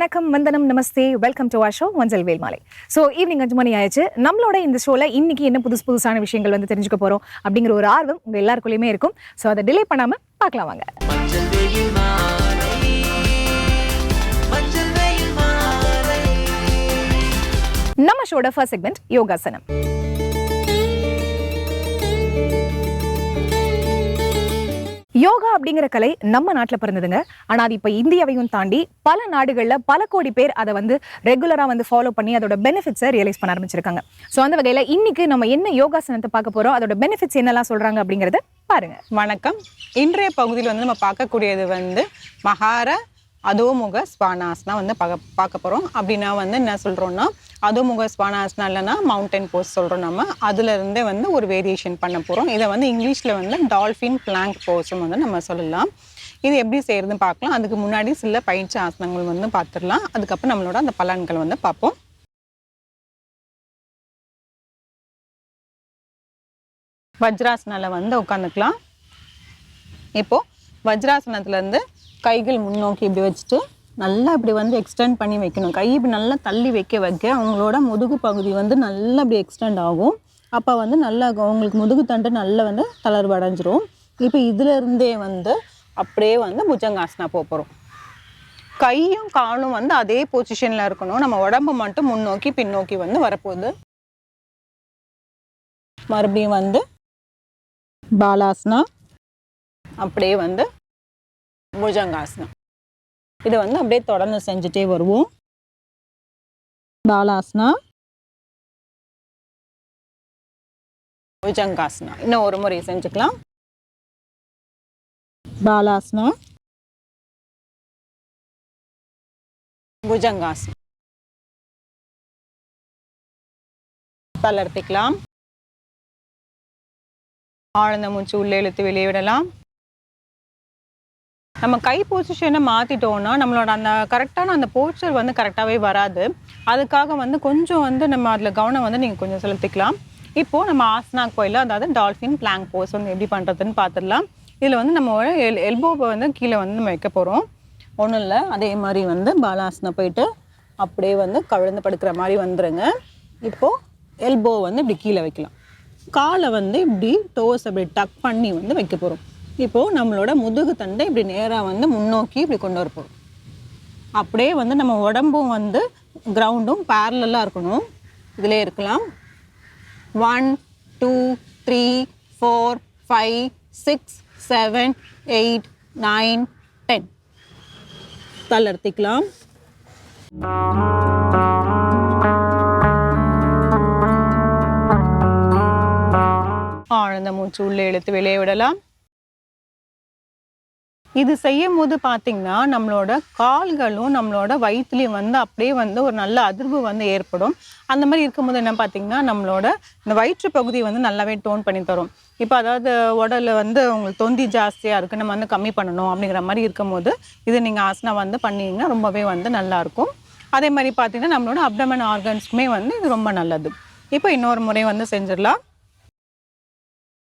வணக்கம் வந்தனம் நமஸ்தே. Welcome to our show Manjal Velmalai so evening அஞ்சு மணி ஆயிடுச்சு. நம்மளோட இந்த ஷோல இன்னைக்கு என்ன புதுசு புதுசான விஷயங்கள் வந்து தெரிஞ்சுக்க போறோம் அப்படிங்கிற ஒரு ஆர்வம் உங்க எல்லாருக்குள்ளயுமே இருக்கும். ஸோ அதை டிலே பண்ணாம பார்க்கலாம் வாங்க. நம்ம ஷோட ஃபர்ஸ்ட் செக்மெண்ட் யோகாசனம். யோகா அப்படிங்கிற கலை நம்ம நாட்டில் பிறந்ததுங்க. ஆனால் அது இப்போ இந்தியாவையும் தாண்டி பல நாடுகளில் பல கோடி பேர் அதை வந்து ரெகுலராக வந்து ஃபாலோ பண்ணி அதோட பெனிஃபிட்ஸை ரியலைஸ் பண்ண ஆரம்பிச்சிருக்காங்க. ஸோ அந்த வகையில் இன்னைக்கு நம்ம என்ன யோகாசனத்தை பார்க்க போகிறோம் அதோட பெனிஃபிட்ஸ் என்னெல்லாம் சொல்கிறாங்க அப்படிங்கிறத பாருங்க. வணக்கம். இன்றைய பகுதியில் வந்து நம்ம பார்க்கக்கூடியது வந்து மகார அதோமுக ஸ்வானாசனா வந்து பார்க்க பார்க்க போகிறோம் அப்படின்னா வந்து என்ன சொல்கிறோன்னா அதோமுக ஸ்வானாசனா இல்லைன்னா மவுண்டன் போஸ் சொல்கிறோம் நம்ம. அதுலேருந்தே வந்து ஒரு வேரியேஷன் பண்ண போகிறோம் இதை வந்து இங்கிலீஷில் வந்து டால்ஃபின் பிளாங்க் போஸும் வந்து நம்ம சொல்லலாம். இது எப்படி செய்யறதுன்னு பார்க்கலாம். அதுக்கு முன்னாடி சில பயிற்சி ஆசனங்கள் வந்து பார்த்துடலாம். அதுக்கப்புறம் நம்மளோட அந்த பலன்கள் வந்து பார்ப்போம். வஜ்ராசனால வந்து உட்காந்துக்கலாம். இப்போ வஜ்ராசனத்துல இருந்து கைகள் முன்னோக்கி இப்படி வச்சுட்டு நல்லா இப்படி வந்து எக்ஸ்டெண்ட் பண்ணி வைக்கணும். கை இப்படி நல்லா தள்ளி வைக்க வைக்க அவங்களோட முதுகு பகுதி வந்து நல்லா இப்படி எக்ஸ்டெண்ட் ஆகும். அப்போ வந்து நல்லா அவங்களுக்கு முதுகு தண்டு நல்லா வந்து தளர்வு அடைஞ்சிரும். இப்போ இதிலிருந்தே வந்து அப்படியே வந்து புஜங்காசனா போக போகிறோம் கையும் காலும் வந்து அதே பொசிஷனில் இருக்கணும். நம்ம உடம்பு மட்டும் முன்னோக்கி பின்னோக்கி வந்து வரப்போகுது. மறுபடியும் வந்து பாலாசனா அப்படியே வந்து புஜங்காசனம். இதை வந்து அப்படியே தொடர்ந்து செஞ்சுட்டே வருவோம். பாலாசனா. புஜங்காசனா. இன்னும் ஒரு முறை செஞ்சுக்கலாம். பாலாசனா. புஜங்காசனம். தளர்த்திக்கலாம். ஆழ்ந்த மூச்சு உள்ளே இழுத்து வெளியே விடலாம். நம்ம கை பொசிஷனை மாற்றிட்டோம்னா நம்மளோட அந்த கரெக்டான அந்த போஸ்டர் வந்து கரெக்டாகவே வராது. அதுக்காக வந்து கொஞ்சம் வந்து நம்ம அதில் கவனம் வந்து நீங்கள் கொஞ்சம் செலுத்திக்கலாம். இப்போது நம்ம ஆசனா கோயில் அதாவது டால்ஃபின் பிளாங்க் போஸ் வந்து எப்படி பண்ணுறதுன்னு பார்த்துடலாம் இதில் வந்து நம்ம எல் எல்போவை வந்து கீழே வந்து நம்ம வைக்க போகிறோம் ஒன்றும் இல்லை அதே மாதிரி வந்து பாலாசனம் போயிட்டு அப்படியே வந்து கவிழ்ந்து படுக்கிற மாதிரி வந்துடுங்க இப்போது எல்போ வந்து இப்படி கீழே வைக்கலாம். காலை வந்து இப்படி டோஸ் அப்படி டக் பண்ணி வந்து வைக்க போகிறோம் இப்போது நம்மளோட முதுகு தண்டை இப்படி நேராக வந்து முன்னோக்கி இப்படி கொண்டு வரப்போம் அப்படியே வந்து நம்ம உடம்பும் வந்து கிரவுண்டும் பேரலாக இருக்கணும். இதிலே இருக்கலாம். One two three four five six seven eight nine ten தளர்த்திக்கலாம் ஆழ்ந்த மூச்சு உள்ளே இழுத்து வெளியே விடலாம். இது செய்யும் போது பார்த்தீங்கன்னா நம்மளோட கால்களும் நம்மளோட வயிற்றுலையும் வந்து அப்படியே வந்து ஒரு நல்ல அதிர்வு வந்து ஏற்படும். அந்த மாதிரி இருக்கும்போது என்ன பார்த்தீங்கன்னா நம்மளோட இந்த வயிற்று பகுதி வந்து நல்லாவே டோன் பண்ணி தரும். இப்போ அதாவது உடலில் வந்து உங்களுக்கு தொந்தி ஜாஸ்தியாக இருக்குது நம்ம வந்து கம்மி பண்ணணும் அப்படிங்கிற மாதிரி இருக்கும்போது இது நீங்கள் ஆசனா வந்து பண்ணிங்கன்னா ரொம்பவே வந்து நல்லாயிருக்கும். அதே மாதிரி பார்த்தீங்கன்னா நம்மளோட அப்டமன் ஆர்கன்ஸ்க்குமே வந்து இது ரொம்ப நல்லது. இப்போ இன்னொரு முறை வந்து செஞ்சிடலாம்.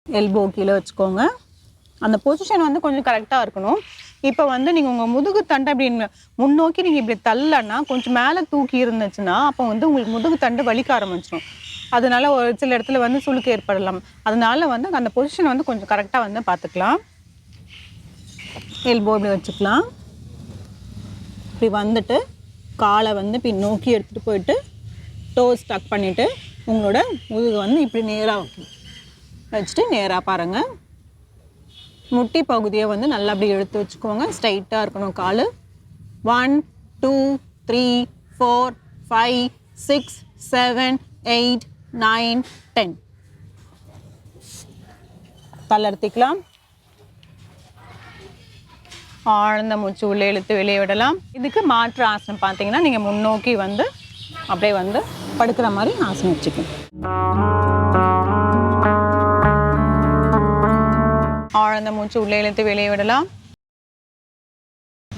எல்போ கீழே வச்சுக்கோங்க. அந்த பொசிஷன் வந்து கொஞ்சம் கரெக்டாக இருக்கணும். இப்போ வந்து நீங்கள் உங்கள் முதுகு தண்டை அப்படி முன்னோக்கி நீங்கள் இப்படி தள்ளனா கொஞ்சம் மேலே தூக்கி இருந்துச்சுன்னா அப்போ வந்து உங்களுக்கு முதுகு தண்டு வலிக்க ஆரம்பிச்சிடும் அதனால ஒரு சில இடத்துல வந்து சுளுக்கு ஏற்படலாம். அதனால வந்து அந்த பொசிஷன் வந்து கொஞ்சம் கரெக்டாக வந்து பார்த்துக்கலாம் எல்போ இப்படி வச்சுக்கலாம். இப்படி வந்துட்டு காலை வந்து இப்படி நோக்கி எடுத்துகிட்டு போயிட்டு டோஸ் டக் பண்ணிவிட்டு உங்களோட முதுகு வந்து இப்படி நேராக வைக்கணும் வச்சுட்டு நேராக பாருங்கள் முட்டி பகுதியை வந்து நல்லா அப்படி எடுத்து வச்சுக்கோங்க. ஸ்ட்ரைட்டாக இருக்கணும் கால். One two three four five six seven eight nine ten தளர்த்திக்கலாம். ஆழ்ந்த மூச்சு உள்ளே இழுத்து வெளியே விடலாம். இதுக்கு மாற்று ஆசனம் பார்த்தீங்கன்னா நீங்கள் முன்னோக்கி வந்து அப்படியே வந்து படுக்கிற மாதிரி ஆசனம் வச்சுக்கணும். ஆழ்ந்த மூச்சு உள்ளே இழுத்து வெளியே விடலாம்.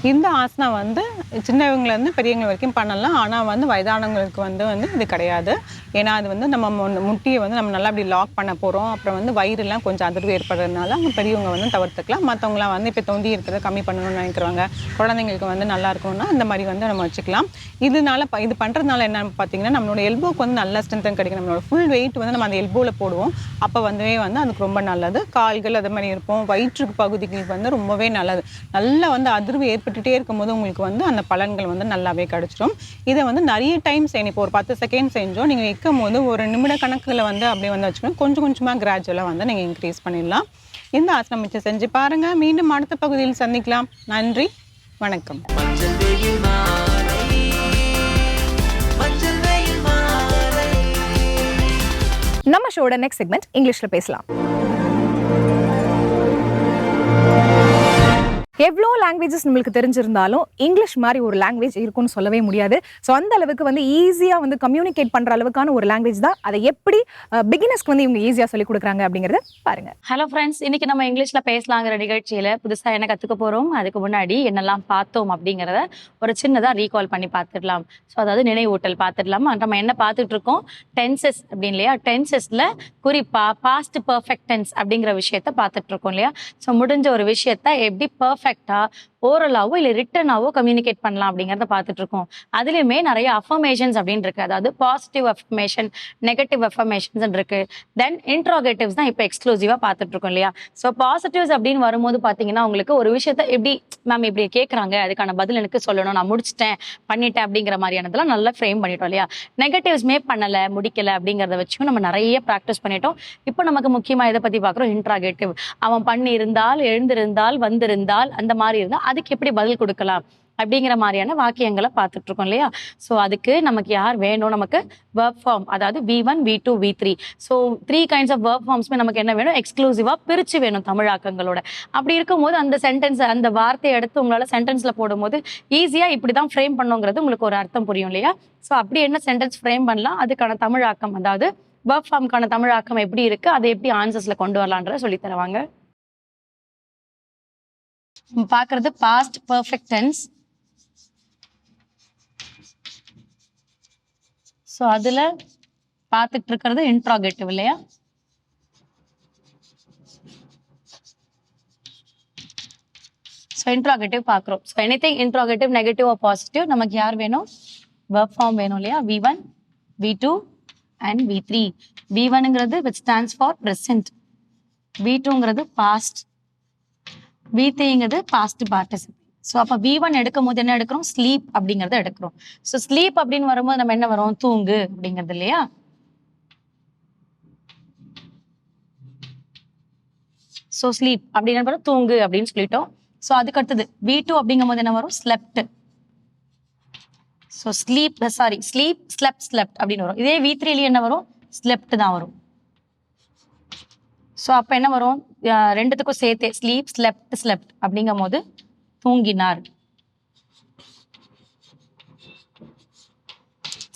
இந்த ஆசனா வந்து சின்னவங்கலேருந்து பெரியவங்க வரைக்கும் பண்ணலாம். ஆனால் வந்து வயதானவங்களுக்கு வந்து வந்து இது கிடையாது. ஏன்னா அது வந்து நம்ம முட்டியை வந்து நம்ம நல்லா அப்படி லாக் பண்ண போகிறோம் அப்புறம் வந்து வயிறுலாம் கொஞ்சம் அதிர்வு ஏற்படுறதுனால அவங்க பெரியவங்க வந்து தவிர்த்துக்கலாம். மற்றவங்களாம் வந்து இப்போ தொந்தி இருக்கிறத கம்மி பண்ணணும்னு நினைக்கிறவங்க குழந்தைங்களுக்கு வந்து நல்லா இருக்கும்னா இந்த மாதிரி வந்து நம்ம வச்சுக்கலாம். இதனால ப- இது பண்ணுறதுனால என்ன பார்த்தீங்கன்னா நம்மளோட எல்போக்கு வந்து நல்ல ஸ்ட்ரென்த்தன் கிடைக்கும். நம்மளோட ஃபுல் வெயிட் வந்து நம்ம அந்த எல்போவில் போடுவோம். அப்போ வந்துவே வந்து அதுக்கு ரொம்ப நல்லது. கால்கள் அது மாதிரி இருப்போம் வயிற்றுக்கு பகுதிகளுக்கு வந்து ரொம்பவே நல்லது. நல்லா வந்து அதிர்வு ஏற்பட்டுட்டே இருக்கும்போது உங்களுக்கு வந்து அந்த பலன்கள் வந்து நல்லாவே கிடைச்சிரும். இதை வந்து நிறைய டைம் செய்யணும் இப்போ ஒரு பத்து செகண்ட் செஞ்சோம் நீங்கள் வைக்கும் போது ஒரு நிமிட கணக்கில் வந்து அப்படியே வந்து வச்சுக்கணும் கொஞ்சம் கொஞ்சமாக கிராஜுவலாக வந்து நீங்கள் இன்க்ரீஸ் பண்ணிடலாம். இந்த ஆசனம் வச்சு செஞ்சு பாருங்கள் மீண்டும் அடுத்த பகுதியில் சந்திக்கலாம். நன்றி. வணக்கம். நம்ம ஷோட நெக்ஸ்ட் செக்மெண்ட் இங்கிலீஷ்ல பேசலாம். எவ்வளோ லாங்குவேஜஸ் நம்மளுக்கு தெரிஞ்சிருந்தாலும் இங்கிலீஷ் மாதிரி ஒரு லாங்குவேஜ் இருக்கும்னு சொல்லவே முடியாது. ஸோ அந்த அளவுக்கு வந்து ஈஸியாக வந்து கம்யூனிகேட் பண்ணுற அளவுக்கான ஒரு லாங்குவேஜ் தான். அதை எப்படி பிகினஸ்க்கு வந்து இவங்க ஈஸியாக சொல்லி கொடுக்குறாங்க அப்படிங்கிறத பாருங்க. ஹலோ ஃப்ரெண்ட்ஸ் இன்னைக்கு நம்ம இங்கிலீஷில் பேசலாங்கிற நிகழ்ச்சியில புதுசாக என்ன கற்றுக்க போறோம் அதுக்கு முன்னாடி என்னெல்லாம் பார்த்தோம் அப்படிங்கிறத ஒரு சின்னதாக ரீகால் பண்ணி பார்த்துடலாம். ஸோ அதாவது நினைவூட்டல் பார்த்துடலாம்? நம்ம என்ன பார்த்துட்டு இருக்கோம்? டென்சஸ் அப்படின்னு இல்லையா? டென்சஸில் குறிப்பா பாஸ்ட் பர்ஃபெக்ட் டென்ஸ் அப்படிங்கிற விஷயத்த பார்த்துட்டு இருக்கோம் இல்லையா? ஸோ முடிஞ்ச ஒரு விஷயத்த எப்படி பர்ஃபெக்ட் ஓரலாவோ இல்லை ரிட்டனாவோ கம்யூனிகேட் பண்ணலாம் அப்படிங்கிறத பார்த்துட்டு இருக்கோம் அதுலேயுமே நிறைய அஃபர்மேஷன்ஸ் அப்படின்னு இருக்கு. அதாவது பாசிட்டிவ் அஃபர்மேஷன் நெகட்டிவ் அஃபர்மேஷன்ஸ் இருக்கு. தென் இன்ட்ரோகேட்டிவ்ஸ் தான் இப்போ எக்ஸ்க்ளூசிவா பார்த்துட்டு இருக்கோம் இல்லையா? ஸோ பாசிட்டிவ்ஸ் அப்படின்னு வரும்போது பார்த்தீங்கன்னா உங்களுக்கு ஒரு விஷயத்த எப்படி மேம் இப்படி கேட்குறாங்க அதுக்கான பதில் எனக்கு சொல்லணும். நான் முடிச்சிட்டேன். பண்ணிட்டேன். அப்படிங்கிற மாதிரியானதெல்லாம் நல்லா ஃப்ரேம் பண்ணிட்டோம் இல்லையா? நெகட்டிவ்ஸ்மே பண்ணலை முடிக்கலை அப்படிங்கிறத வச்சும் நம்ம நிறைய ப்ராக்டிஸ் பண்ணிட்டோம். இப்போ நமக்கு முக்கியமாக இதை பற்றி பார்க்குறோம்? இன்ட்ராகேட்டிவ் அவன் பண்ணியிருந்தால் எழுந்திருந்தால் வந்திருந்தால் அந்த மாதிரி இருந்தால் அதுக்கு எப்படி பதில் கொடுக்கலாம் அப்படிங்கிற மாதிரியான வாக்கியங்களை பார்த்துட்டு இருக்கோம் இல்லையா? ஸோ அதுக்கு நமக்கு யார் வேணும்? நமக்கு verb ஃபார்ம் அதாவது V one V two V three so three kinds of verb ஃபார்ம்ஸ்மே நமக்கு என்ன வேணும்? எக்ஸ்க்ளூசிவாக பிரித்து வேணும் தமிழாக்கங்களோட அப்படி இருக்கும்போது அந்த சென்டென்ஸ் அந்த வார்த்தையை எடுத்து உங்களால் சென்டென்ஸில் போடும்போது ஈஸியாக இப்படி தான் ஃப்ரேம் பண்ணுங்கிறது உங்களுக்கு ஒரு அர்த்தம் புரியும் இல்லையா? ஸோ அப்படி என்ன சென்டென்ஸ் ஃப்ரேம் பண்ணலாம்? அதுக்கான தமிழாக்கம் அதாவது verb ஃபார்முக்கான தமிழாக்கம் எப்படி இருக்குது அதை எப்படி ஆன்சர்ஸில் கொண்டு வரலான்றத சொல்லித் தருவாங்க. பார்க்கறது பாஸ்ட் பர்ஃபெக்ட் டென்ஸ் ஸோ அதில் பார்த்துட்டு இருக்கிறது இன்ட்ராகேட்டிவ் இல்லையா? ஸோ இன்ட்ராகேட்டிவ் பார்க்குறோம் so anything interrogative negative or positive நமக்கு யார் வேணும்? verb ஃபார்ம் வேணும் இல்லையா? V one V two and V three V ஒனுங்கிறது which stands for present V டூங்கிறது past V past participate so அப்போ வி ஒன் எடுக்கும் போது என்ன எடுக்கிறோம்? ஸ்லீப் அப்படிங்கிறத எடுக்கிறோம். ஸோ ஸ்லீப் அப்படின்னு வரும்போது நம்ம என்ன வரும்? தூங்கு அப்படிங்கிறது இல்லையா? ஸோ ஸ்லீப் அப்படின்னு வரும் தூங்கு அப்படின்னு சொல்லிட்டோம். ஸோ அதுக்கு அடுத்தது வி டூ அப்படிங்கும் போது என்ன வரும்? Slept so sleep sorry sleep slept slept அப்படின்னு வரும். இதே வி த்ரீலயே என்ன வரும்? ஸ்லெப்ட் தான் வரும். ஸோ அப்போ என்ன வரும்? ரெண்டுத்துக்கும் சேர்த்தே ஸ்லீப் ஸ்லெப்ட் ஸ்லெப்ட் அப்படிங்கும் போது தூங்கினார்.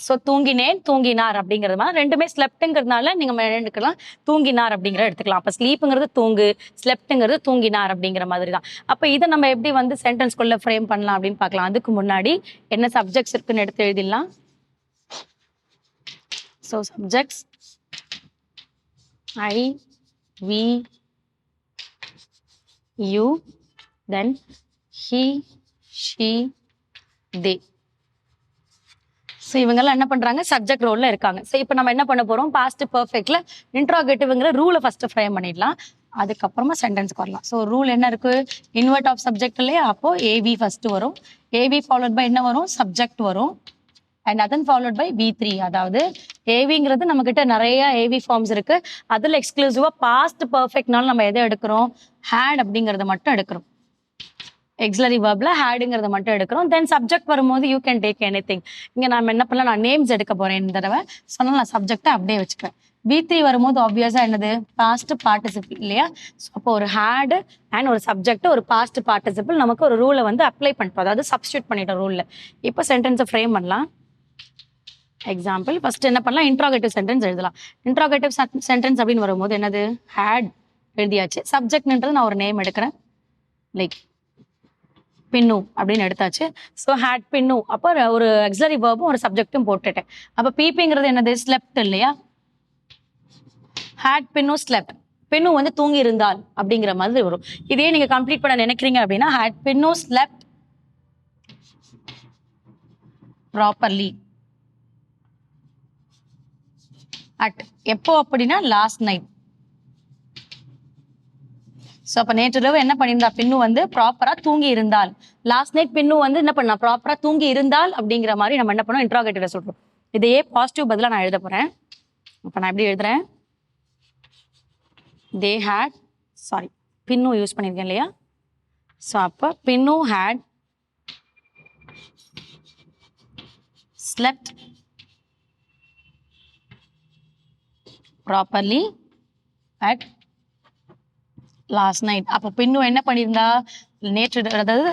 ஸோ தூங்கினேன் தூங்கினார் அப்படிங்கிறது மாதிரி. ரெண்டுமே ஸ்லெப்ட்டுங்கிறதுனால நீங்கள் எடுக்கலாம். தூங்கினார் அப்படிங்கிற எடுத்துக்கலாம். அப்போ ஸ்லீப்புங்கிறது தூங்கு ஸ்லெப்ட்டுங்கிறது தூங்கினார் அப்படிங்கிற மாதிரி தான். அப்போ இதை நம்ம எப்படி வந்து சென்டென்ஸ்குள்ளே ஃப்ரேம் பண்ணலாம் அப்படின்னு பார்க்கலாம். அதுக்கு முன்னாடி என்ன சப்ஜெக்ட்ஸ் இருக்குன்னு எடுத்து எழுதிடலாம். So subjects I we you then he she they. So இவங்கெல்லாம் என்ன பண்ணுறாங்க சப்ஜெக்ட் ரோலில் இருக்காங்க. ஸோ இப்போ நம்ம என்ன பண்ண போறோம்? பாஸ்ட் பர்ஃபெக்டில் இன்ட்ராகேட்டிவ்ங்கிற ரூலை ஃபஸ்ட்டு ஃப்ரேம் பண்ணிடலாம். அதுக்கப்புறமா சென்டென்ஸ்க்கு வரலாம். ஸோ ரூல் என்ன இருக்கு? இன்வெர்ட் ஆஃப் சப்ஜெக்ட் இல்லையா? அப்போ ஏவி ஃபஸ்ட்டு வரும். ஏவி ஃபாலோட் பை என்ன வரும்? சப்ஜெக்ட் வரும். அண்ட் அதன் ஃபாலோட் பை வி த்ரீ அதாவது ஏவிங்கிறது நம்ம கிட்ட நிறைய ஏவி ஃபார்ம்ஸ் இருக்கு. அதில் எக்ஸ்க்ளூசிவா பாஸ்ட் பர்ஃபெக்ட்னால நம்ம எதை எடுக்கிறோம்? ஹேட் அப்படிங்கறத மட்டும் எடுக்கிறோம். எக்ஸலரி வேர்ப்ல ஹேடுங்கிறத மட்டும் எடுக்கிறோம். தென் சப்ஜெக்ட் வரும்போது you can take anything இங்கே நான் என்ன பண்ணலாம் நான் நேம்ஸ் எடுக்க போறேன் இந்த தடவை. சொன்னால் நான் சப்ஜெக்டை அப்படியே வச்சுக்கிறேன் பி த்ரீ வரும்போது ஆப்வியஸா என்னது? பாஸ்ட் பார்ட்டிசிபிள் இல்லையா? ஸோ அப்போ ஒரு ஹேடு அண்ட் ஒரு சப்ஜெக்ட் ஒரு பாஸ்ட் பார்ட்டிசிபிள் நமக்கு ஒரு ரூலை வந்து அப்ளை பண்ணிட்டோம். அதாவது சப்ஸ்டியூட் பண்ணிட்டோம் ரூலில் இப்போ சென்டென்ஸை ஃப்ரேம் பண்ணலாம். எக்ஸாம்பிள் ஃபர்ஸ்ட் என்ன பண்ணலாம்? இன்ட்ராகேட்டிவ் சென்டென்ஸ் எழுதலாம். இன்ட்ராகேட்டிவ் சென்டென்ஸ் அப்படின்னு வரும்போது என்னது? ஹேட் எழுதியாச்சு. சப்ஜெக்ட்ன்றது நான் ஒரு நேம் எடுக்கிறேன். லைக் பின்னு அப்படின்னு எடுத்தாச்சு. ஸோ ஹேட் பின்னு. அப்போ ஒரு எக்ஸலரி வேர்பும் ஒரு சப்ஜெக்ட்டும் போட்டுட்டேன். அப்போ பிபிங்கிறது என்னது? ஸ்லெப்ட் இல்லையா? ஹேட் பின்னு ஸ்லெப்ட் பின்னு வந்து தூங்கி இருந்தால் அப்படிங்கிற மாதிரி வரும். இதே நீங்க கம்ப்ளீட் பண்ண நினைக்கிறீங்க அப்படின்னா had been slept properly at எப்போ அப்படின்னா லாஸ்ட் நைட் ஸோ அப்போ நேற்று இரவு என்ன பண்ணியிருந்தா? பின்னு வந்து ப்ராப்பராக தூங்கி இருந்தால் லாஸ்ட் நைட் பின்னு வந்து என்ன பண்ணா? ப்ராப்பராக தூங்கி இருந்தால் அப்படிங்கிற மாதிரி நம்ம என்ன பண்ணோம்? இன்ட்ராகேட்டிவ்ல சொல்கிறோம் இதையே பாசிட்டிவ் பதிலாக நான் எழுத போகிறேன் அப்போ நான் எப்படி எழுதுறேன்? தே ஹேட் சாரி பின்னும் யூஸ் பண்ணியிருக்கேன் இல்லையா? ஸோ அப்போ பின்னும் had slept properly at last night அப்போ பின்னு என்ன பண்ணியிருந்தா? நேற்று அதாவது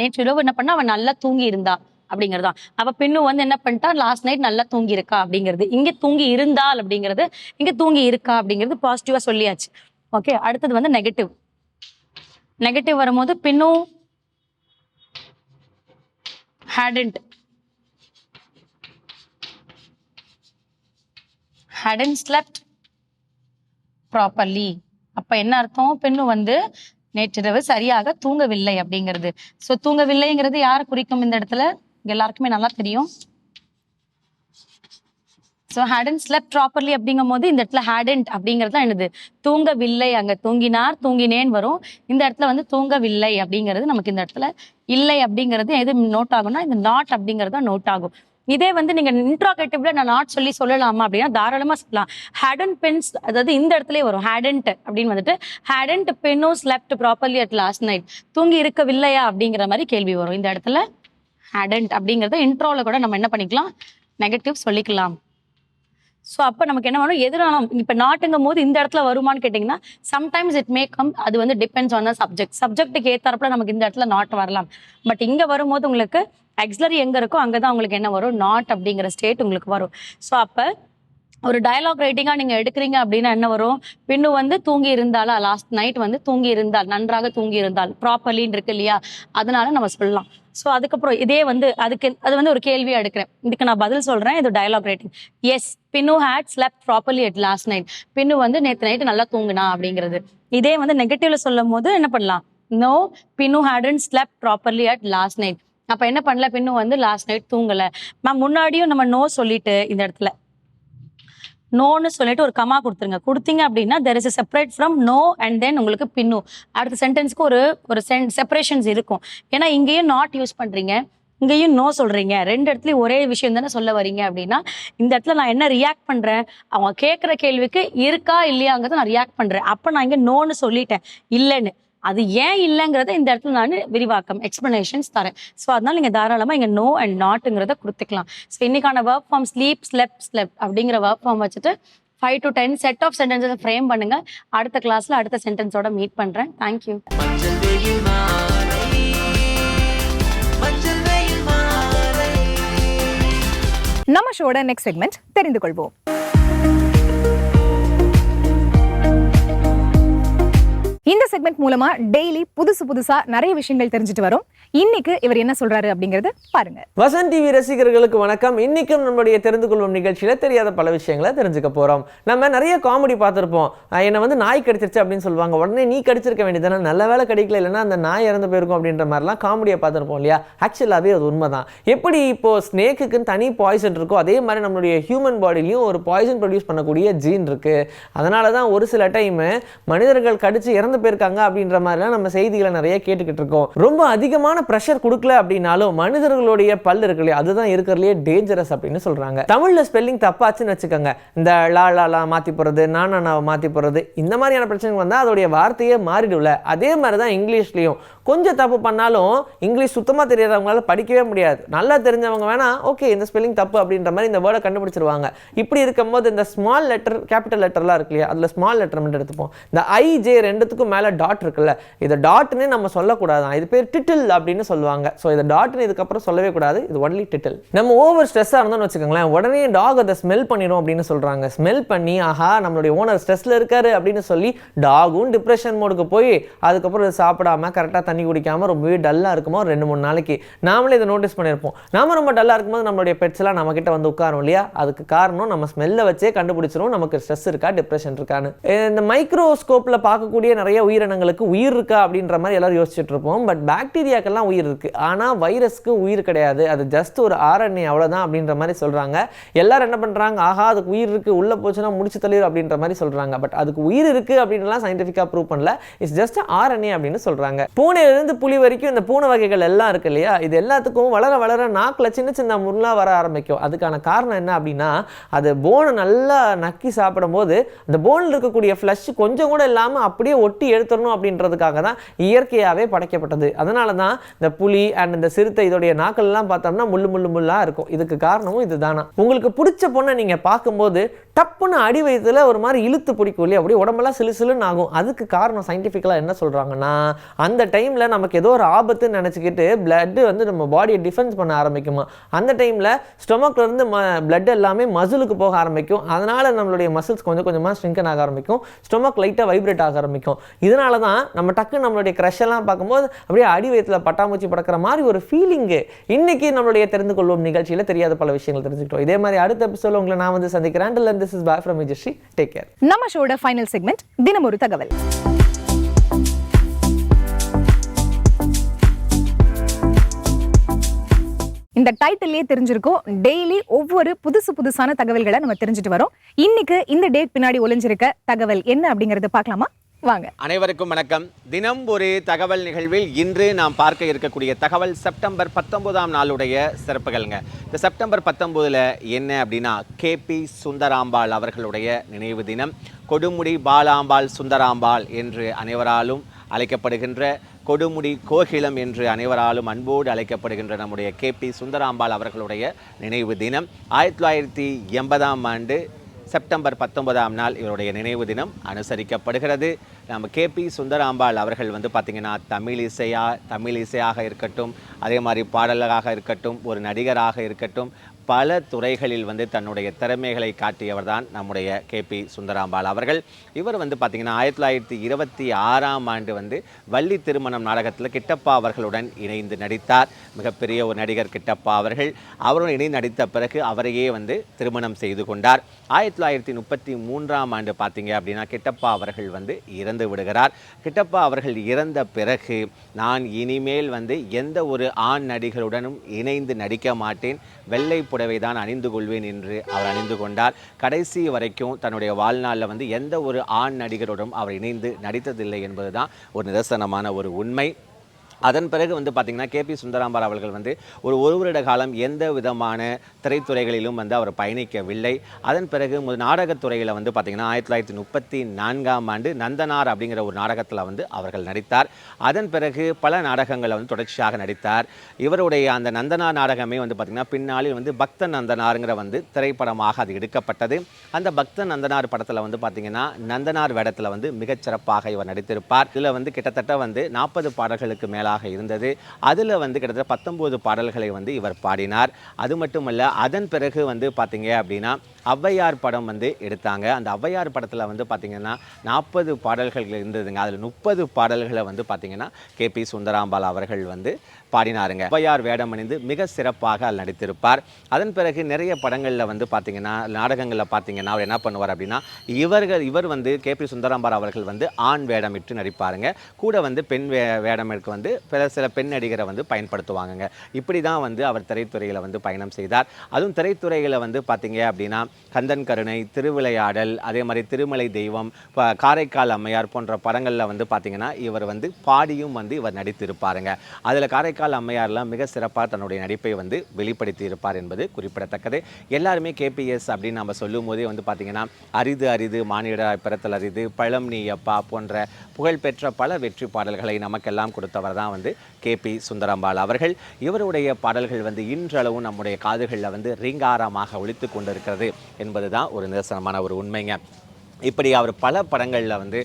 நேற்று இரவு என்ன பண்ணா? அவன் நல்லா தூங்கி இருந்தா அப்படிங்கிறது தான். அப்ப பின்னு வந்து என்ன பண்ணிட்டா? லாஸ்ட் நைட் நல்லா தூங்கி இருக்கா அப்படிங்கிறது. இங்க தூங்கி இருந்தால் அப்படிங்கிறது இங்க தூங்கி இருக்கா அப்படிங்கிறது பாசிட்டிவா சொல்லியாச்சு. ஓகே அடுத்தது வந்து நெகட்டிவ் நெகட்டிவ் வரும்போது பின்னும் ஹேடன்ட் ஹேடன் ஸ்லெப்ட் ப்ராப்பர்லி அப்ப என்ன அர்த்தம்? பெண்ணு வந்து நேற்றிரவு சரியாக தூங்கவில்லை அப்படிங்கிறது. சோ தூங்கவில்லைங்கிறது யாரை குறிக்கும் இந்த இடத்துல? எல்லாருக்குமே நல்லா தெரியும். ஸோ ஹேடன் ஸ்லெப் ப்ராப்பர்லி அப்படிங்கும் போது இந்த இடத்துல ஹேடன்ட் அப்படிங்கிறது தான் என்னது? தூங்கவில்லை. அங்க தூங்கினார் தூங்கினேன் வரும். இந்த இடத்துல வந்து தூங்கவில்லை அப்படிங்கிறது நமக்கு இந்த இடத்துல இல்லை அப்படிங்கிறது எது நோட் ஆகும்னா இந்த நாட் அப்படிங்கிறது தான் நோட் ஆகும். இதே வந்து நீங்க இன்ட்ராகேட்டிவ்ல நான் நாட் சொல்லி சொல்லலாமா அப்படின்னா தாராளமா சொல்லலாம். ஹேடன்ட் பென்ஸ் அதாவது இந்த இடத்துலயே வரும். ஹேடன்ட் அப்படின்னு வந்துட்டு hadn't பென்னோ slept properly at last night தூங்கி இருக்கவில்லையா அப்படிங்கிற மாதிரி கேள்வி வரும். இந்த இடத்துல ஹேடன்ட் அப்படிங்கிறத இன்ட்ரோல கூட நம்ம என்ன பண்ணிக்கலாம்? நெகட்டிவ் சொல்லிக்கலாம். ஸோ அப்போ நமக்கு என்ன வேணும்? எதிரானம் இப்போ நாட்டுங்கும் போது இந்த இடத்துல வருமான்னு கேட்டிங்கன்னா சம்டைம்ஸ் இட் மே கம் அது வந்து டிபெண்ட்ஸ் ஆன் த சப்ஜெக்ட் சப்ஜெக்ட்டுக்கு ஏத்தாப்புல நமக்கு இந்த இடத்துல நாட் வரலாம். பட் இங்கே வரும்போது உங்களுக்கு எக்ஸ்லரி எங்கே இருக்கோ அங்கே தான் உங்களுக்கு என்ன வரும்? நாட் அப்படிங்கிற ஸ்டேட் உங்களுக்கு வரும். ஸோ அப்போ ஒரு டயலாக் ரைட்டிங்காக நீங்கள் எடுக்கிறீங்க அப்படின்னா என்ன வரும்? பின்னு வந்து தூங்கி இருந்தாலா லாஸ்ட் நைட் வந்து தூங்கி இருந்தால் நன்றாக தூங்கி இருந்தால் ப்ராப்பர்லின்னு இருக்கு இல்லையா? அதனால நம்ம சொல்லலாம். ஸோ அதுக்கப்புறம் இதே வந்து அதுக்கு அது வந்து ஒரு கேள்வியாக எடுக்கிறேன். இதுக்கு நான் பதில் சொல்கிறேன் இது dialogue writing yes Binnu had slept properly at last night Binnu வந்து நேற்று நைட்டு நல்லா தூங்குனா அப்படிங்கிறது. இதே வந்து நெகட்டிவ்ல சொல்லும் போது என்ன பண்ணலாம்? No Binnu hadn't slept properly at last night அப்போ என்ன பண்ணல? பின்னு வந்து லாஸ்ட் நைட் தூங்கலை. மேம் முன்னாடியும் நம்ம நோ சொல்லிட்டு இந்த இடத்துல. நோன்னு சொல்லிட்டு ஒரு கமா கொடுத்துருங்க. கொடுத்தீங்க அப்படின்னா there is separate from no and then உங்களுக்கு பின்னு. அடுத்த சென்டென்ஸ்க்கு ஒரு ஒரு செப்பரேஷன்ஸ் இருக்கும். ஏன்னா இங்கேயும் நாட் யூஸ் பண்ணுறீங்க இங்கேயும் நோ சொல்றீங்க. ரெண்டு இடத்துலயும் ஒரே விஷயம் தானே சொல்ல வரீங்க அப்படின்னா இந்த இடத்துல நான் என்ன ரியாக்ட் பண்றேன்? அவங்க கேட்குற கேள்விக்கு இருக்கா இல்லையாங்கிறத நான் ரியாக்ட் பண்றேன். அப்போ நான் இங்க நோன்னு சொல்லிட்டேன். இல்லைன்னு. அது ஏன் இல்லைங்கிறத இந்த இடத்துல நான் விரிவாக்கம் எக்ஸ்பிளனேஷன்ஸ் தரேன். ஸோ அதனால நீங்க தாராளமா இங்க நோ அண்ட் நாட்டுங்கிறத கொடுத்துக்கலாம். ஸோ இன்னைக்கான work form sleep slept slept அப்படிங்கிற ஒர்க் ஃபார்ம் வச்சுட்டு five to ten set of sentences frame பண்ணுங்க. அடுத்த கிளாஸ்ல அடுத்த சென்டென்ஸோட மீட் பண்றேன். தேங்க்யூ நம்ம ஷோட நெக்ஸ்ட் செக்மெண்ட் தெரிந்து கொள்வோம். இந்த செக்மெண்ட் மூலமா டெய்லி புதுசு புதுசா நிறைய விஷயங்கள் தெரிஞ்சுட்டு வரும். இன்னைக்கு இவர் என்ன சொல்றாரு அப்படிங்கறது பாருங்க. வசந்த் டிவி ரசிகர்களுக்கு வணக்கம். இன்னைக்கும் நம்மளுடைய தெரிந்து கொள்வோம் நிகழ்ச்சியில தெரியாத பல விஷயங்களை தெரிஞ்சுக்க போறோம். நம்ம நிறைய காமெடி பார்த்துருப்போம். என்னை வந்து நாய் கடிச்சிருச்சு அப்படின்னு சொல்லுவாங்க. உடனே நீ கடிச்சிருக்க வேண்டியதானே நல்ல வேலை கிடைக்கல இல்லைன்னா அந்த நாய் இறந்து போயிருக்கும் அப்படின்ற மாதிரிலாம் காமெடியை பார்த்துருப்போம் இல்லையா? ஆக்சுவலாகவே அது உண்மைதான். எப்படி இப்போ ஸ்னேக்குக்குன்னு தனி பாய்சன் இருக்கோ அதே மாதிரி நம்மளுடைய ஹியூமன் பாடிலையும் ஒரு பாய்சன் ப்ரொடியூஸ் பண்ணக்கூடிய ஜீன் இருக்கு. அதனால தான் ஒரு சில டைம் மனிதர்கள் கடிச்சு இறந்து போயிருக்காங்க அப்படின்ற மாதிரிலாம் நம்ம செய்திகளை நிறைய கேட்டுக்கிட்டு இருக்கோம். ரொம்ப அதிகமான ப்ரெஷர் கொடுக்கல அப்படின்னாலும் மனிதர்களுடைய பல் இருக்கு இல்லையா? அதுதான் இருக்கிறதுலே டேஞ்சரஸ் அப்படின்னு சொல்றாங்க. தமிழ்ல ஸ்பெல்லிங் தப்பாச்சுன்னு வச்சுக்கோங்க. இந்த லா லா லா மாத்தி போறது நானா மாற்றி மாத்தி போறது இந்த மாதிரியான பிரச்சனைகள் வந்தா அதோடைய வார்த்தையே மாறிடும்ல. அதே மாதிரி தான் இங்கிலீஷ்லயும். கொஞ்சம் தப்பு பண்ணாலும் இங்கிலீஷ் சுத்தமாக தெரியாதவங்களால படிக்கவே முடியாது. நல்லா தெரிஞ்சவங்க வேணால் ஓகே இந்த ஸ்பெல்லிங் தப்பு அப்படின்ற மாதிரி இந்த வேர்டை கண்டுபிடிச்சிருவாங்க. இப்படி இருக்கும்போது இந்த ஸ்மால் லெட்டர் கேபிட்டல் லெட்டர்லாம் இருக்கு இல்லையா அதில் ஸ்மால் லெட்டர் மட்டும் எடுத்துப்போம். இந்த ஐ ஜே ரெண்டுத்துக்கும் மேலே டாட் இருக்குல்ல இதை டாட்னே நம்ம சொல்லக்கூடாதான். இது பேர் டிட்டில் அப்படின்னு சொல்லுவாங்க. ஸோ இதை டாட்னு இதுக்கப்புறம் சொல்லவே கூடாது. இது ஒன்லி டிட்டில் நம்ம ஓவர் ஸ்ட்ரெஸ்ஸாக இருந்தோம்னு வச்சுக்கோங்களேன் உடனே டாக் அதை ஸ்மெல் பண்ணிடும் அப்படின்னு சொல்கிறாங்க ஸ்மெல் பண்ணி ஆஹா நம்மளுடைய ஓனர் ஸ்ட்ரெஸ்ல இருக்காரு அப்படின்னு சொல்லி டாகும் டிப்ரெஷன் மோடுக்கு போய் அதுக்கப்புறம் சாப்பிடாம கரெக்டாக தண்ணி குடிக்காமல் ரொம்பவே டல்லாக இருக்குமோ? ஒரு ரெண்டு மூணு நாளைக்கு நாமளே இதை நோட்டீஸ் பண்ணியிருப்போம். நாம ரொம்ப டல்லாக இருக்கும்போது நம்மளுடைய பெட்ஸ்லாம் நம்ம கிட்ட வந்து உட்காரும் இல்லையா? அதுக்கு காரணம் நம்ம ஸ்மெல்லை வச்சே கண்டுபிடிச்சிரும். நமக்கு ஸ்ட்ரெஸ் இருக்கா? டிப்ரெஷன் இருக்கான்னு. இந்த மைக்ரோஸ்கோப்பில் பார்க்கக்கூடிய நிறைய உயிரினங்களுக்கு உயிர் இருக்கா? அப்படின்ற மாதிரி எல்லாரும் யோசிச்சுட்டு இருப்போம். பட் பாக்டீரியாக்கெல்லாம் உயிர் இருக்கு. ஆனால் வைரஸ்க்கு உயிர் கிடையாது. அது ஜஸ்ட் ஒரு ஆர்என்ஏ அவ்வளோதான் அப்படின்ற மாதிரி சொல்றாங்க. எல்லாரும் என்ன பண்ணுறாங்க ஆஹா அதுக்கு உயிர் இருக்கு. உள்ள போச்சுன்னா முடிச்சு தள்ளிடும் அப்படின்ற மாதிரி சொல்றாங்க. பட் அதுக்கு உயிர் இருக்கு அப்படின்லாம் சயின்டிஃபிக்காக ப்ரூவ் பண்ணல. இட்ஸ் ஜஸ்ட் ஆர்என்ஏ அப்படின்னு சொல்றாங்க. இருந்து புலி வரைக்கும் இந்த பூனை வகைகள் எல்லாம் இருக்கு இல்லையா? இது எல்லாத்துக்கும் வளர வளர நாக்கில் சின்ன சின்ன முருளாக வர ஆரம்பிக்கும். அதுக்கான காரணம் என்ன அப்படின்னா அது போனை நல்லா நக்கி சாப்பிடும்போது அந்த போனில் இருக்கக்கூடிய ஃப்ளஷ் கொஞ்சம் கூட இல்லாமல் அப்படியே ஒட்டி எடுத்துடணும் அப்படின்றதுக்காக தான் இயற்கையாகவே படைக்கப்பட்டது. அதனால தான் இந்த புலி அண்ட் இந்த சிறுத்தை இதோடைய நாக்கள்லாம் பார்த்தோம்னா முள்ளு முள்ளு முள்ளாக இருக்கும். இதுக்கு காரணமும் இதுதானா? உங்களுக்கு பிடிச்ச பொண்ணை நீங்கள் பார்க்கும்போது டப்புன்னு அடி வயதில் ஒரு மாதிரி இழுத்து பிடிக்கும் இல்லையா? அப்படியே உடம்பெல்லாம் சிலு சிலுன்னு ஆகும். அதுக்கு காரணம் சயின்டிஃபிக்கலாக என்ன சொல்கிறாங்கன்னா அந்த டைமில் நமக்கு ஏதோ ஒரு ஆபத்துன்னு நினச்சிக்கிட்டு பிளட்டு வந்து நம்ம பாடியை டிஃபென்ஸ் பண்ண ஆரம்பிக்குமா? அந்த டைமில் ஸ்டொமக்லேருந்து ம பிளட் எல்லாமே மசிலுக்கு போக ஆரம்பிக்கும். அதனால் நம்மளுடைய மசில்ஸ் கொஞ்சம் கொஞ்சமாக ஸ்ட்ரிங்கன் ஆக ஆரம்பிக்கும். ஸ்டொமக் லைட்டாக வைப்ரேட் ஆக ஆரம்பிக்கும். இதனால தான் நம்ம டக்கு நம்மளுடைய க்ரெஷெல்லாம் பார்க்கும்போது அப்படியே அடி வயத்தில் பட்டாம்பூச்சி படக்கிற மாதிரி ஒரு ஃபீலிங்கு இன்றைக்கி நம்மளுடைய தெரிந்து கொள்வோம் நிகழ்ச்சியில். தெரியாத பல விஷயங்கள் தெரிஞ்சுக்கிட்டோம். இதே மாதிரி அடுத்த எபிசோட உங்களை நான் வந்து சந்திக்கிறேன். This is bye from Vijayasree take care நம்ம ஷோட ஃபைனல் செக்மெண்ட் தினம் ஒரு தகவல் இந்த டைட்டிலே தெரிஞ்சிருக்கும் டெய்லி ஒவ்வொரு புதுசு புதுசான தகவல்களை நம்ம தெரிஞ்சுட்டு வரோம். இன்னைக்கு இந்த டேட் பின்னாடி ஒளிஞ்சிருக்க தகவல் என்ன அப்படிங்கறத பார்க்கலாமா? வாங்க. அனைவருக்கும் வணக்கம். தினம் ஒரு தகவல் நிகழ்வில் இன்று நாம் பார்க்க இருக்கக்கூடிய தகவல் செப்டம்பர் பத்தொன்பதாம் நாளுடைய சிறப்புகள்ங்க. இந்த செப்டம்பர் பத்தொன்பதுல என்ன அப்படின்னா கேபி சுந்தராம்பாள் அவர்களுடைய நினைவு தினம். கொடுமுடி பாலாம்பாள் சுந்தராம்பாள் என்று அனைவராலும் அழைக்கப்படுகின்ற கொடுமுடி கோகிலம் என்று அனைவராலும் அன்போடு அழைக்கப்படுகின்ற நம்முடைய கேபி சுந்தராம்பாள் அவர்களுடைய நினைவு தினம். ஆயிரத்தி தொள்ளாயிரத்தி எண்பதாம் ஆண்டு செப்டம்பர் பத்தொன்பதாம் நாள் இவருடைய நினைவு தினம் அனுசரிக்கப்படுகிறது. நம்ம கே பி சுந்தராம்பாள் அவர்கள் வந்து பார்த்திங்கன்னா தமிழ் இசையா தமிழ் இசையாக இருக்கட்டும் அதே மாதிரி பாடலராக இருக்கட்டும் ஒரு நடிகராக இருக்கட்டும் பல துறைகளில் வந்து தன்னுடைய திறமைகளை காட்டியவர் தான் நம்முடைய கே பி சுந்தராம்பாள் அவர்கள். இவர் வந்து பார்த்திங்கன்னா ஆயிரத்தி தொள்ளாயிரத்தி இருபத்தி ஆறாம் ஆண்டு வந்து வள்ளி திருமணம் நாடகத்தில் கிட்டப்பா அவர்களுடன் இணைந்து நடித்தார். மிகப்பெரிய ஒரு நடிகர் கிட்டப்பா அவர்கள். அவருடன் இணைந்து நடித்த பிறகு அவரையே வந்து திருமணம் செய்து கொண்டார். ஆயிரத்தி தொள்ளாயிரத்தி முப்பத்தி மூன்றாம் ஆண்டு பார்த்தீங்க அப்படின்னா கிட்டப்பா அவர்கள் வந்து இறந்து விடுகிறார். கிட்டப்பா அவர்கள் இறந்த பிறகு நான் இனிமேல் வந்து எந்த ஒரு ஆண் நடிகருடனும் இணைந்து நடிக்க மாட்டேன். வெள்ளை புடவை தான் அணிந்து கொள்வேன் என்று அவர் அணிந்து கொண்டார். கடைசி வரைக்கும் தன்னுடைய வாழ்நாளில் வந்து எந்த ஒரு ஆண் நடிகரோடும் அவர் இணைந்து நடித்ததில்லை என்பதுதான் ஒரு நிதர்சனமான ஒரு உண்மை. அதன் பிறகு வந்து பார்த்திங்கன்னா கேபி சுந்தராம்பாள் அவர்கள் வந்து ஒரு ஒரு வருட காலம் எந்த விதமான திரைத்துறைகளிலும் வந்து அவர் பயணிக்கவில்லை. அதன் பிறகு முதல் நாடகத்துறையில் வந்து பார்த்திங்கன்னா ஆயிரத்தி தொள்ளாயிரத்தி முப்பத்தி நான்காம் ஆண்டு நந்தனார் அப்படிங்கிற ஒரு நாடகத்தில் வந்து அவர்கள் நடித்தார். அதன் பிறகு பல நாடகங்களை வந்து தொடர்ச்சியாக நடித்தார். இவருடைய அந்த நந்தனார் நாடகமே வந்து பார்த்திங்கன்னா பின்னாளில் வந்து பக்த நந்தனாருங்கிற வந்து திரைப்படமாக அது எடுக்கப்பட்டது. அந்த பக்த நந்தனார் படத்தில் வந்து பார்த்திங்கன்னா நந்தனார் வேடத்தில் வந்து மிகச்சிறப்பாக இவர் நடித்திருப்பார். இதில் வந்து கிட்டத்தட்ட வந்து நாற்பது பாடல்களுக்கு மேலே பாடல்களாக இருந்தது. அதில் வந்து கிட்டத்தட்ட பத்தொம்போது பாடல்களை வந்து இவர் பாடினார். அது மட்டுமல்ல அதன் பிறகு வந்து பார்த்திங்க அப்படின்னா ஔவையார் படம் வந்து எடுத்தாங்க. அந்த ஔவையார் படத்தில் வந்து பார்த்திங்கன்னா நாற்பது பாடல்கள் இருந்ததுங்க. அதில் முப்பது பாடல்களை வந்து பார்த்திங்கன்னா கே பி சுந்தராம்பால் அவர்கள் வந்து பாடினாருங்க. ஔவையார் வேடம் அணிந்து மிக சிறப்பாக நடித்திருப்பார். அதன் பிறகு நிறைய படங்களில் வந்து பார்த்தீங்கன்னா நாடகங்களில் பார்த்தீங்கன்னா அவர் என்ன பண்ணுவார் அப்படின்னா இவர்கள் இவர் வந்து கே பி சுந்தரம்பார் அவர்கள் வந்து ஆண் வேடமிட்டு நடிப்பாருங்க. கூட வந்து பெண் வே வேடமிற்கு வந்து பிற சில பெண் நடிகரை வந்து பயன்படுத்துவாங்கங்க. இப்படி தான் வந்து அவர் திரைத்துறையில் வந்து பயணம் செய்தார். அதுவும் திரைத்துறையில் வந்து பார்த்தீங்க அப்படின்னா கந்தன் கருணை திருவிளையாடல் அதே மாதிரி திருமலை தெய்வம் காரைக்கால் அம்மையார் போன்ற படங்களில் வந்து பார்த்தீங்கன்னா இவர் வந்து பாடியும் வந்து இவர் நடித்திருப்பாருங்க. அதில் காரைக்கால் அம்மையார்லாம் மிக சிறப்பாக தன்னுடைய நடிப்பை வந்து வெளிப்படுத்தி இருப்பார் என்பது குறிப்பிடத்தக்கது. எல்லாருமே கேபிஎஸ் அப்படின்னு நம்ம சொல்லும் போதே வந்து பார்த்தீங்கன்னா அரிது அரிது மானிட பிறத்தல் அரிது பழம் நீ அப்பா போன்ற புகழ்பெற்ற பல வெற்றி பாடல்களை நமக்கெல்லாம் கொடுத்தவர் தான் வந்து கேபி சுந்தரம்பாள் அவர்கள். இவருடைய பாடல்கள் வந்து இன்றளவும் நம்முடைய காதுகளில் வந்து ரீங்காரமாக ஒழித்து கொண்டிருக்கிறது என்பது தான் ஒரு நிதர்சனமான ஒரு உண்மைங்க. இப்படி அவர் பல படங்களில் வந்து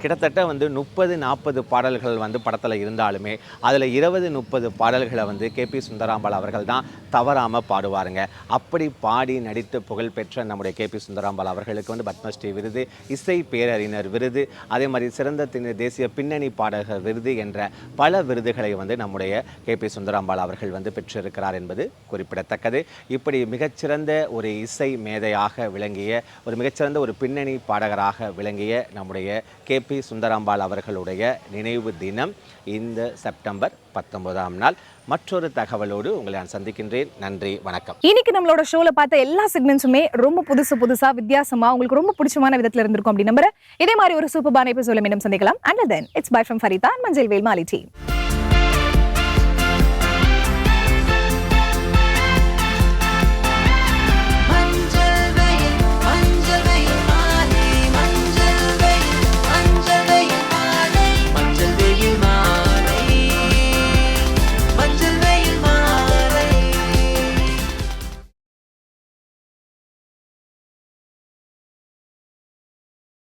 கிட்டத்தட்ட வந்து முப்பது நாற்பது பாடல்கள் வந்து படத்தில் இருந்தாலுமே அதில் இருபது முப்பது பாடல்களை வந்து கேபி சுந்தராம்பாள் அவர்கள் தான் தவறாமல் பாடுவாருங்க. அப்படி பாடி நடித்து புகழ்பெற்ற நம்முடைய கேபி சுந்தராம்பாள் அவர்களுக்கு வந்து பத்மஸ்ரீ விருது இசை பேரறிஞர் விருது அதே மாதிரி சிறந்த தின தேசிய பின்னணி பாடகர் விருது என்ற பல விருதுகளை வந்து நம்முடைய கேபி சுந்தராம்பாள் அவர்கள் வந்து பெற்றிருக்கிறார் என்பது குறிப்பிடத்தக்கது. இப்படி மிகச்சிறந்த ஒரு இசை மேதையாக விளங்கிய ஒரு மிகச்சிறந்த ஒரு பின்னணி பாடகராக விளங்கிய நம்முடைய கே பி சுந்தராம்பாள் அவர்களுடைய நினைவு தினம் இந்த செப்டம்பர் பத்தொன்பதாம் நாள். மற்றொரு தகவலோடு உங்களை நான் சந்திக்கின்றேன். நன்றி வணக்கம். இன்னைக்கு நம்மளோட ஷோல பார்த்த எல்லா செக்மெண்ட்ஸுமே ரொம்ப புதுசு புதுசா வித்தியாசமா உங்களுக்கு ரொம்ப பிடிச்சமான விதத்துல இருந்திருக்கும் அப்படி நம்புறேன். இதே மாதிரி ஒரு சூப்பர் பான சொல்ல மீண்டும் சந்திக்கலாம். And then it's bye from Farida Manjal Velmali team